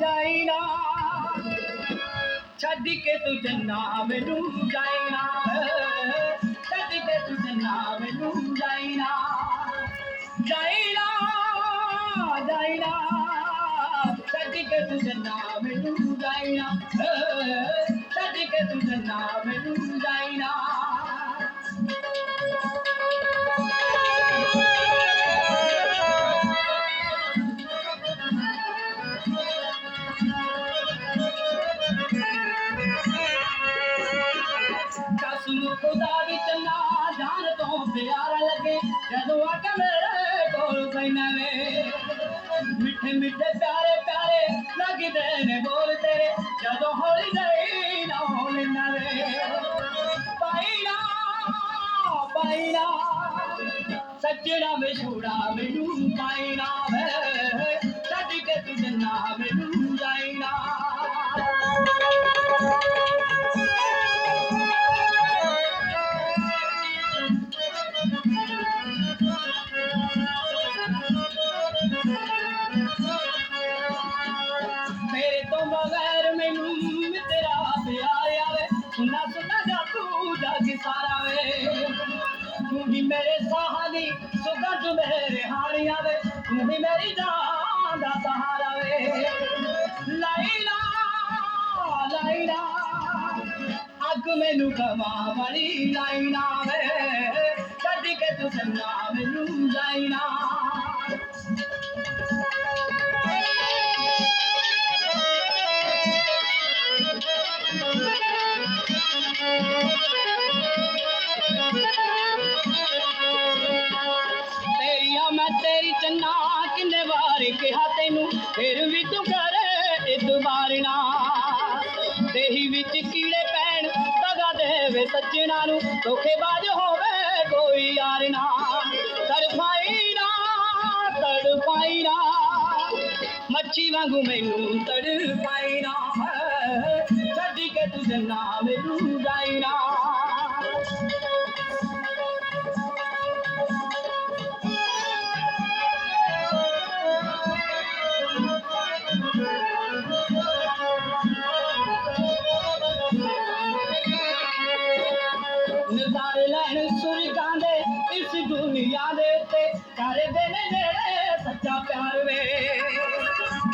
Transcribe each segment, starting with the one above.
ਜਾਏ ਨਾ ਛੱਡ ਕੇ ਤੁਝ ਨਾ ਮੈਨੂੰ ਜਾਏ ਨਾ ਛੱਡ ਕੇ ਤੁਝ ਨਾ ਮੈਨੂੰ ਜਾਏ ਨਾ ਜਾਏ ਨਾ ਜਾਏ ਨਾ ਛੱਡ ਕੇ ਤੁਝ ਨਾ ਮੈਨੂੰ ਜਾਏ ਨਾ ਛੱਡ ਕੇ ਤੁਝ ਨਾ ਮੈਨੂੰ ਜਾਏ ਨਾ ਜਾਈਨਾ ਕਸਮ ਖੁਦਾ ਵਿੱਚ ਨਾ ਜਾਨ ਤੋਂ ਪਿਆਰ ਲੱਗੇ। ਜਦੋਂ ਆ ਕੇ ਮੇਰੇ ਕੋਲ ਬੈਨਾ ਵੇ, ਮਿੱਠੇ ਮਿੱਠੇ ਪਿਆਰੇ ਪਿਆਰੇ ਲੱਗਦੇ ਨੇ ਬੋਲ ਤੇਰੇ। ਜਦੋਂ ਹੌਲੀ ਗਈ ਨਾ ਹੋਲੇ ਨਾ ਵੇ ਪਾਈਨਾ ਪਾਈਨਾ ਸੱਜਣਾ ਵਿਛੋੜਾ ਮੈਨੂੰ ਪਾਈਨਾ ਵੇ। ਛੱਡ ਕੇ ਤੂੰ ਜੰਨਾ ਮੈਨੂੰ ਮੇਰੇ ਤੋਂ ਬਗੈਰ ਮੈਨੂੰ ਤੇਰਾ ਪਿਆਰ ਆਵੇ। ਸੁਣਾ ਸੁਣਾ ਜਾ ਤੂੰ ਜਗ ਸਾਰਾ ਵੇ। ਤੂੰ ਹੀ ਮੇਰੇ ਸਾਹਾਂ ਦੀ ਸੁਗਾ ਮੇਰੇ ਹਾਣੀ ਆਵੇ ਤੂੰ ਹੀ ਮੇਰੀ ਜਾਨ ਦਾ ਸਹਾਰਾ ਵੇ। ਲਾਈਲਾ ਲਾਈਲਾ, ਅੱਗ ਮੈਨੂੰ ਕਮਾ ਵਾਲੀ ਲਾਈਨਾ ਵੇ। ਕੱਢ ਕੇ ਤੂੰ ਸੰਨਾ ਮੈਨੂੰ ਲਾਈਨਾ। ਵਾਰ ਕਿਹਾ ਤੈਨੂੰ, ਫਿਰ ਵੀ ਤੂੰ ਕਰੇ ਇਤਬਾਰ ਨਾ ਦੇਹੀ ਵਿੱਚ ਕੀੜੇ ਪੈਣ ਦਗਾ ਦੇਵੇ ਸੱਜਣਾ ਨੂੰ, ਧੋਖੇਬਾਜ਼ ਹੋਵੇ ਕੋਈ ਯਾਰ ਨਾ ਤੜਫਾਈ ਨਾ ਤੜਫਾਈ ਨਾ, ਮੱਛੀ ਵਾਂਗੂ ਮੈਨੂੰ ਤੜਫਾਈ ਨਾ। ਛੱਡ ਕੇ ਤੂੰ ਜੰਨਾ ਮੈਨੂੰ ਜਾਈ ਨਾ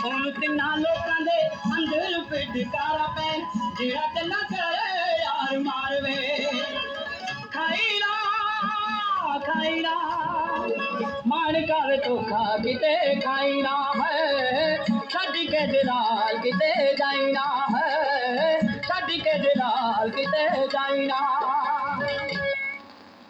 ਹੁਣ ਤਿੰਨਾਂ ਲੋਕਾਂ ਦੇ ਅੰਦਰ ਫਿਟਕਾਰਾ ਪੈਣ ਜਿਹੜਾ ਚੱਲਾ ਕਰੇ ਯਾਰ ਮਾਰਵੇ। ਖਾਈ ਨਾ ਖਾਈ ਵੇ ਧੋਖਾ ਕਿਤੇ ਖਾਈ ਨਾ ਹੈ, ਛੱਡ ਕੇ ਜਲਾਲ ਕਿਤੇ ਜਾਈ ਨਾ ਹੈ, ਛੱਡ ਕੇ ਜਲਾਲ ਕਿਤੇ ਜਾਈ ਨਾ